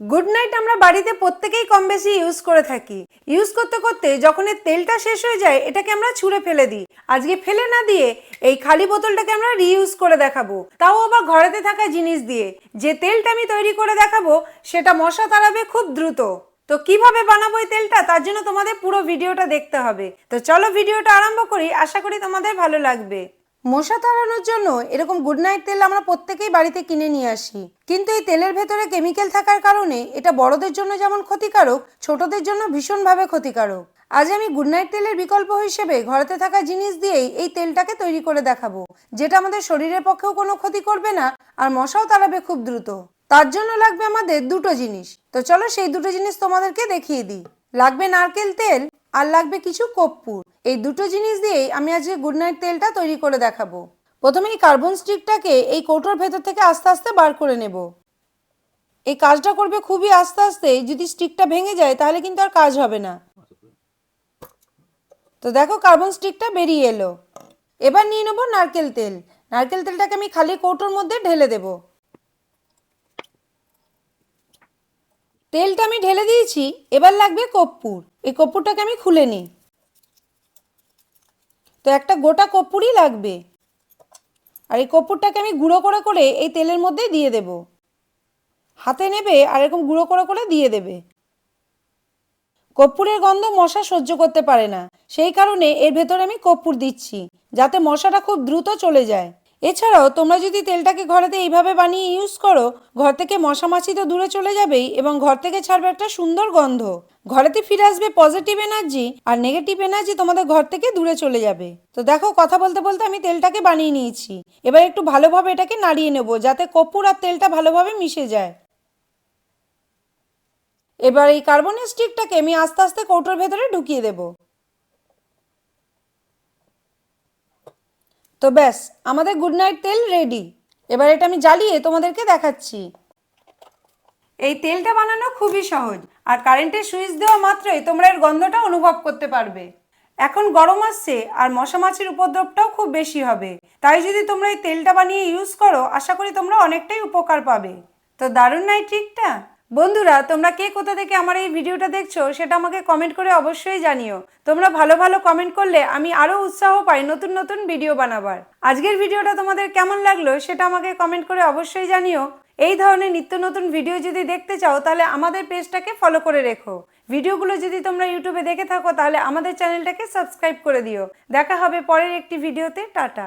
Good night আমরা বাড়িতে প্রত্যেকেই কম বেশি ইউজ করে থাকি। ইউজ করতে করতে যখন এর তেলটা শেষ হয়ে যায়, এটাকে আমরা ছুঁড়ে ফেলে দিই। আজকে ফেলে না দিয়ে এই খালি বোতলটাকে আমরা রিইউজ করে দেখাবো। তাও আবার ঘরেতে থাকা জিনিস দিয়ে। যে তেলটা আমি তৈরি করে দেখাবো, সেটা মশা তাড়াবে খুব দ্রুত। তো কীভাবে বানাবো এই তেলটা? তার জন্য তোমাদের পুরো ভিডিওটা দেখতে হবে। তো চলো ভিডিওটা আরম্ভ করি। আশা করি তোমাদের ভালো লাগবে। মশা তাড়ানোর জন্য এরকম গুড নাইট তেল আমরা প্রত্যেকেই বাড়িতে কিনে নিয়ে আসি। কিন্তু এই তেলের ভেতরে কেমিক্যাল থাকার কারণে এটা বড়দের জন্য যেমন ক্ষতিকারক, ছোটদের জন্য ভীষণভাবে ক্ষতিকারক। আজ আমি গুড নাইট তেলের বিকল্প হিসেবে ঘরেতে থাকা জিনিস দিয়েই এই তেলটাকে তৈরি করে দেখাবো, যেটা আমাদের শরীরের পক্ষেও কোনো ক্ষতি করবে না আর মশাও তাড়াবে খুব দ্রুত। তার জন্য লাগবে আমাদের দুটো জিনিস। তো চলো সেই দুটো জিনিস তোমাদেরকে দেখিয়ে দিই। লাগবে নারকেল তেল আর লাগবে কিছু কর্পূর। এই দুটো জিনিস দিয়েই আমি আজকে গুড নাইট তেলটা তৈরি করে দেখাবো। প্রথমে এই কার্বন স্টিকটাকে এই কৌটোর ভেতর থেকে আস্তে আস্তে বার করে নেব। এই কাজটা করবে খুবই আস্তে আস্তে, যদি স্টিকটা ভেঙে যায় তাহলে কিন্তু আর কাজ হবে না। তো দেখো কার্বন স্টিকটা বেরিয়ে এলো। এবার নিয়ে নেব নারকেল তেল। নারকেল তেলটাকে আমি খালি কৌটোর মধ্যে ঢেলে দেবো। তেলটা আমি ঢেলে দিয়েছি, এবার লাগবে কর্পূর। এই কর্পূরটাকে আমি খুলে নিই। তো একটা গোটা কর্পূরই লাগবে। আর এই কর্পূরটাকে আমি গুঁড়ো করে করে এই তেলের মধ্যে দিয়ে দেব। হাতে নেবে আর এরকম গুঁড়ো করে করে দিয়ে দেবে। কর্পূরের গন্ধ মশা সহ্য করতে পারে না। সেই কারণে এর ভেতরে আমি কর্পূর দিচ্ছি, যাতে মশাটা খুব দ্রুত চলে যায়। এছাড়াও তোমরা যদি তেলটাকে ঘরেতে এইভাবে বানিয়ে ইউজ করো, ঘর থেকে মশা মাছি তো দূরে চলে যাবেই এবং ঘর থেকে ছাড়বে একটা সুন্দর গন্ধ। ঘরেতে ফিরে আসবে পজিটিভ এনার্জি আর নেগেটিভ এনার্জি তোমাদের ঘর থেকে দূরে চলে যাবে। তো দেখো, কথা বলতে বলতে আমি তেলটাকে বানিয়ে নিয়েছি। এবার একটু ভালোভাবে এটাকে নাড়িয়ে নেব যাতে কর্পূর আর তেলটা ভালোভাবে মিশে যায়। এবার এই কার্বনের স্টিকটাকে আমি আস্তে আস্তে কৌটোর ভেতরে ঢুকিয়ে দেব। তো ব্যাস, আমাদের গুড নাইট তেল রেডি এবার এটা আমি জ্বালিয়ে তোমাদেরকে দেখাচ্ছি। এই তেলটা বানানো খুবই সহজ, আর কারেন্টের সুইচ দেওয়া মাত্রই তোমরা এর গন্ধটা অনুভব করতে পারবে। এখন গরম আসছে, আর মশা মাছির উপদ্রবটাও খুব বেশি হবে। তাই যদি তোমরা এই তেলটা বানিয়ে ইউজ করো, আশা করি তোমরা অনেকটাই উপকার পাবে। তো দারুণ নাই ট্রিকটা বন্ধুরা, তোমরা কে কোথা থেকে আমার এই ভিডিওটা দেখছ সেটা আমাকে কমেন্ট করে অবশ্যই জানিও। তোমরা ভালো ভালো কমেন্ট করলে আমি আরও উৎসাহ পাই নতুন নতুন ভিডিও বানাবার। আজকের ভিডিওটা তোমাদের কেমন লাগল সেটা আমাকে কমেন্ট করে অবশ্যই জানিও। এই ধরনের নিত্য নতুন ভিডিও যদি দেখতে চাও, তাহলে আমাদের পেজটাকে ফলো করে রেখো। ভিডিওগুলো যদি তোমরা ইউটিউবে দেখে থাকো, তাহলে আমাদের চ্যানেলটাকে সাবস্ক্রাইব করে দিও। দেখা হবে পরের একটি ভিডিওতে টাটা।